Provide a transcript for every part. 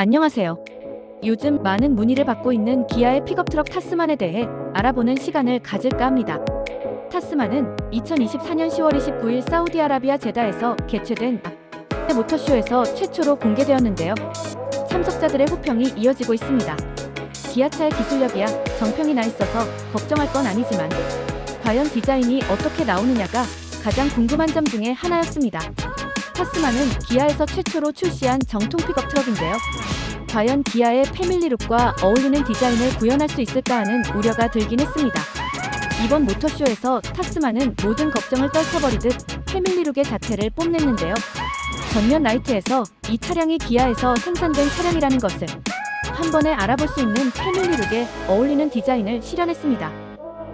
안녕하세요. 요즘 많은 문의를 받고 있는 기아의 픽업트럭 타스만에 대해 알아보는 시간을 가질까 합니다. 타스만은 2024년 10월 29일 사우디아라비아 제다에서 개최된 모터쇼에서 최초로 공개되었는데요. 참석자들의 호평이 이어지고 있습니다. 기아차의 기술력이야 정평이 나 있어서 걱정할 건 아니지만 과연 디자인이 어떻게 나오느냐가 가장 궁금한 점 중에 하나였습니다. 타스만은 기아에서 최초로 출시한 정통 픽업 트럭인데요. 과연 기아의 패밀리룩과 어울리는 디자인을 구현할 수 있을까 하는 우려가 들긴 했습니다. 이번 모터쇼에서 타스만은 모든 걱정을 떨쳐버리듯 패밀리룩의 자태를 뽐냈는데요. 전면 라이트에서 이 차량이 기아에서 생산된 차량이라는 것을 한 번에 알아볼 수 있는 패밀리룩에 어울리는 디자인을 실현했습니다.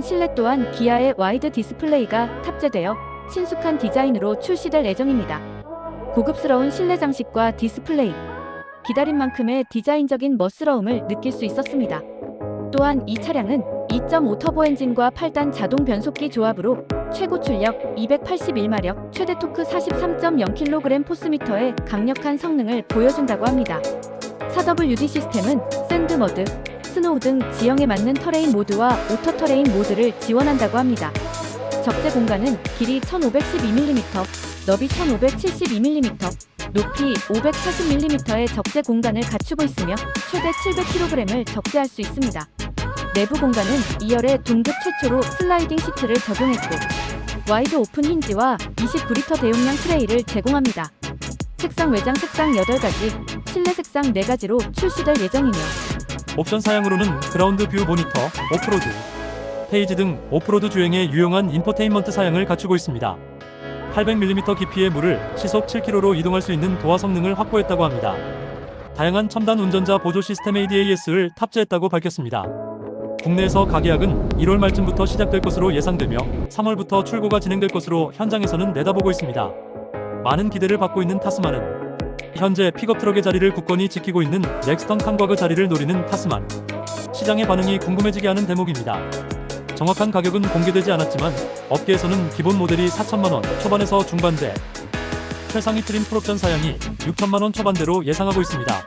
실내 또한 기아의 와이드 디스플레이가 탑재되어 친숙한 디자인으로 출시될 예정입니다. 고급스러운 실내 장식과 디스플레이, 기다린 만큼의 디자인적인 멋스러움을 느낄 수 있었습니다. 또한 이 차량은 2.5 터보 엔진과 8단 자동 변속기 조합으로 최고 출력 281마력, 최대 토크 43.0kg 포스미터의 강력한 성능을 보여준다고 합니다. 4WD 시스템은 샌드 머드, 스노우 등 지형에 맞는 터레인 모드와 오토 터레인 모드를 지원한다고 합니다. 적재 공간은 길이 1512mm, 너비 1572mm, 높이 540mm의 적재 공간을 갖추고 있으며 최대 700kg을 적재할 수 있습니다. 내부 공간은 2열에 동급 최초로 슬라이딩 시트를 적용했고 와이드 오픈 힌지와 29리터 대용량 트레이를 제공합니다. 색상 외장 색상 8가지, 실내 색상 4가지로 출시될 예정이며 옵션 사양으로는 그라운드 뷰 모니터, 오프로드, 페이지 등 오프로드 주행에 유용한 인포테인먼트 사양을 갖추고 있습니다. 800mm 깊이의 물을 시속 7km로 이동할 수 있는 도화 성능을 확보했다고 합니다. 다양한 첨단 운전자 보조 시스템 ADAS를 탑재했다고 밝혔습니다. 국내에서 가계약은 1월 말쯤부터 시작될 것으로 예상되며 3월부터 출고가 진행될 것으로 현장에서는 내다보고 있습니다. 많은 기대를 받고 있는 타스만은 현재 픽업 트럭의 자리를 굳건히 지키고 있는 넥스턴 칸과그 자리를 노리는 타스만. 시장의 반응이 궁금해지게 하는 대목입니다. 정확한 가격은 공개되지 않았지만 업계에서는 기본 모델이 4천만 원 초반에서 중반대, 최상위 트림 풀옵션 사양이 6천만 원 초반대로 예상하고 있습니다.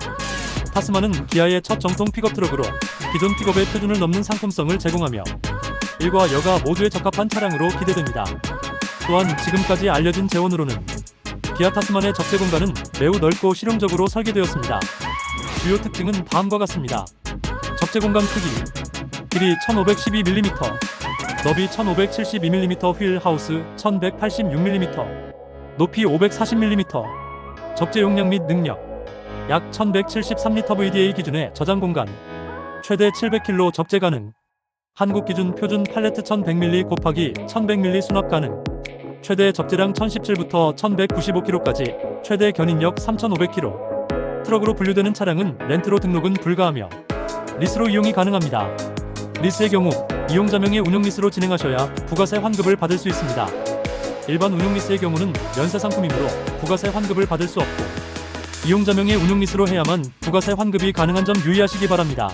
타스만은 기아의 첫 정통 픽업 트럭으로 기존 픽업의 표준을 넘는 상품성을 제공하며 일과 여가 모두에 적합한 차량으로 기대됩니다. 또한 지금까지 알려진 재원으로는 기아 타스만의 적재 공간은 매우 넓고 실용적으로 설계되었습니다. 주요 특징은 다음과 같습니다. 적재 공간 크기 길이 1512mm, 너비 1572mm 휠 하우스 1186mm, 높이 540mm, 적재 용량 및 능력 약 1173L VDA 기준의 저장 공간 최대 700kg 적재 가능 한국 기준 표준 팔레트 1100mm 곱하기 1100mm 수납 가능 최대 적재량 1017부터 1195kg까지 최대 견인력 3500kg 트럭으로 분류되는 차량은 렌트로 등록은 불가하며 리스로 이용이 가능합니다. 리스의 경우 이용자명의 운용 리스로 진행하셔야 부가세 환급을 받을 수 있습니다. 일반 운용 리스의 경우는 면세 상품이므로 부가세 환급을 받을 수 없고 이용자명의 운용 리스로 해야만 부가세 환급이 가능한 점 유의하시기 바랍니다.